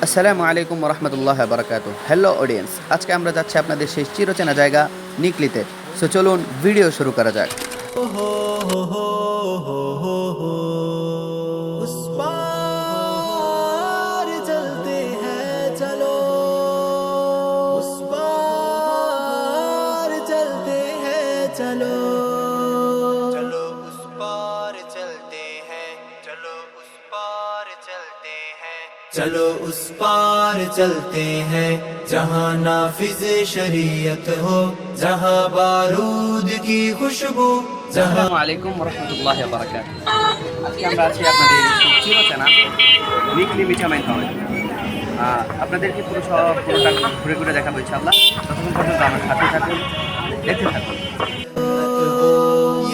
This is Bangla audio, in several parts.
আসসালামু আলাইকুম রহমতুল্লাহ বরকাত হ্যালো অডিয়েন্স আজকে আমরা যাচ্ছি আপনাদের সেই চিরচেনা জায়গা নিকলিতে সো চলুন ভিডিও শুরু করা যাক चलो चलो उस पार चलते हैं जहाँ नाफिज शरीयत हो जहाँ बारूद की खुशबू जहाँ আসসালামু আলাইকুম রহমতুল্লাহ বারাকাত আজকে আমরা আছি আপনাদের চিরচেনা নিকলি মিঠামাইন হাউস আহ, আপনাদেরকে পুরো সব পুরোটা ঘুরে ঘুরে দেখাবো ইনশাআল্লাহ ততক্ষণ পর্যন্ত আমার সাথে থাকুন দেখতে থাকুন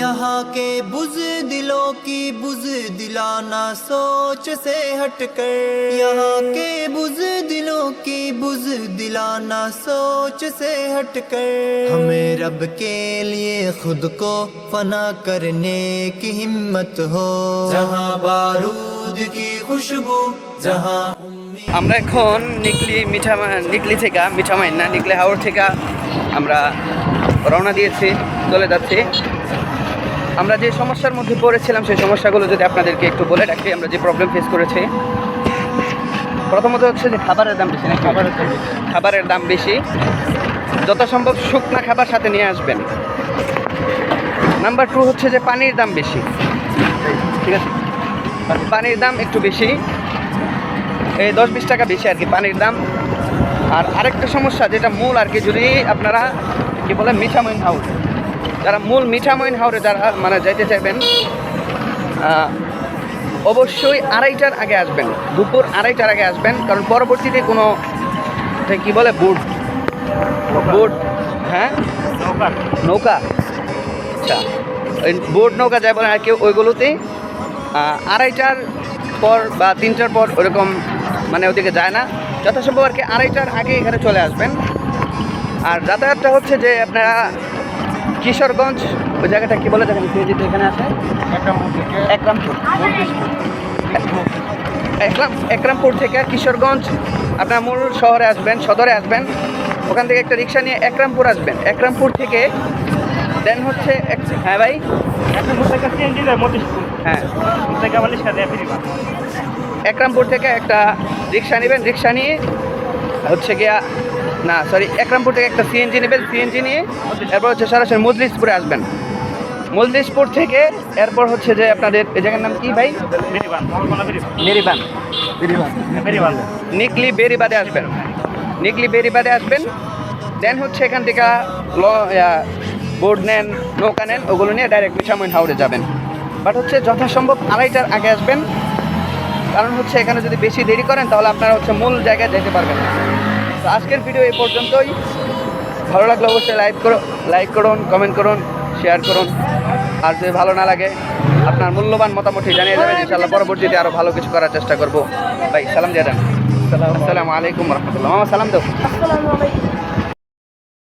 यहाँ के बुज दिलों की बुज दिलाना सोच से हटकर यहाँ के बुज दिलों की बुज दिलाना सोच से हटकर हमें रब के लिए खुद को फना करने की हिम्मत हो जहाँ बारूद की खुशबू जहाँ আমরা এখন নিকলি মিঠা নিকলি থেকে মিঠামাইন না নিকলি হাওড় থেকে আমরা রওনা দিয়েছি চলে যাচ্ছি আমরা যে সমস্যার মধ্যে পড়েছিলাম সেই সমস্যাগুলো যদি আপনাদেরকে একটু বলে রাখি আমরা যে প্রবলেম ফেস করেছি প্রথমত হচ্ছে যে খাবারের দাম বেশি না খাবারের দাম খাবারের দাম বেশি। যত সম্ভব শুকনা খাবার সাথে নিয়ে আসবেন। নাম্বার টু হচ্ছে যে পানির দাম বেশি। ঠিক আছে? পানির দাম একটু বেশি। এই দশ বিশ টাকা বেশি আর কি পানির দাম। আর আরেকটা সমস্যা যেটা মূল আর কি যদি আপনারা কি বলে মিঠামইন হাউস যারা মূল মিঠামইন হাউসে যারা মানে যাইতে চাইবেন অবশ্যই আড়াইটার আগে আসবেন। দুপুর আড়াইটার আগে আসবেন কারণ পরবর্তীতে কোনো কি বলে বুট? বুট হ্যাঁ? নৌকা। নৌকা। আচ্ছা ওই বোট নৌকা যায় বলে আর কি ওইগুলোতেই আড়াইটার পর বা তিনটার পর ওরকম মানে ওদিকে যায় না। যথাসম্ভব আর কি আড়াইটার আগে এখানে চলে আসবেন। আর যাতায়াতটা হচ্ছে যে আপনারা কিশোরগঞ্জ, ওই জায়গাটা কি বলে দেখেন এখানে আছে? একরামপুর। একরাম একরামপুর থেকে কিশোরগঞ্জ, আপনার মূল শহরে আসবেন, সদরে আসবেন। ওখান থেকে একটা রিক্সা নিয়ে একরামপুর আসবেন। একরামপুর থেকে দেন হচ্ছে হ্যাঁ ভাই? হ্যাঁ। একরামপুর থেকে একটা রিক্সা নেবেন। রিক্সা নিয়ে হচ্ছে গিয়া না সরি একরামপুর থেকে একটা সিএনজি নেবেন সিএনজি নিয়ে এরপর হচ্ছে সরাসরি মজলিসপুরে আসবেন। মজলিসপুর থেকে এরপর হচ্ছে যে আপনাদের এই জায়গার নাম কি ভাই? মেরিবান নিকলি বেরিবাদে আসবেন। নিকলি বেরিবাদে আসবেন। দেন হচ্ছে এখান থেকে ল বোর্ড নেন নৌকা নেন ওগুলো নিয়ে ডাইরেক্ট মিঠামইন হাওড়ে যাবেন। বাট হচ্ছে যথাসম্ভব আড়াইটার আগে আসবেন। কারণ হচ্ছে এখানে যদি বেশি দেরি করেন তাহলে আপনারা হচ্ছে মূল জায়গায় যেতে পারবেন না। তো আজকের ভিডিও এই পর্যন্তই। ভালো লাগলে অবশ্যই লাইক করো লাইক করুন কমেন্ট করুন শেয়ার করুন। আর যদি ভালো না লাগে আপনার মূল্যবান মতামতটি জানিয়ে দেবেন। ইনশাল্লাহ পরবর্তীতে আরও ভালো কিছু করার চেষ্টা করব। ভাই সালাম দিয়ে দেন। আসসালামু আলাইকুম রহমতুল্লাহ। মামা সালাম আলাইকুম।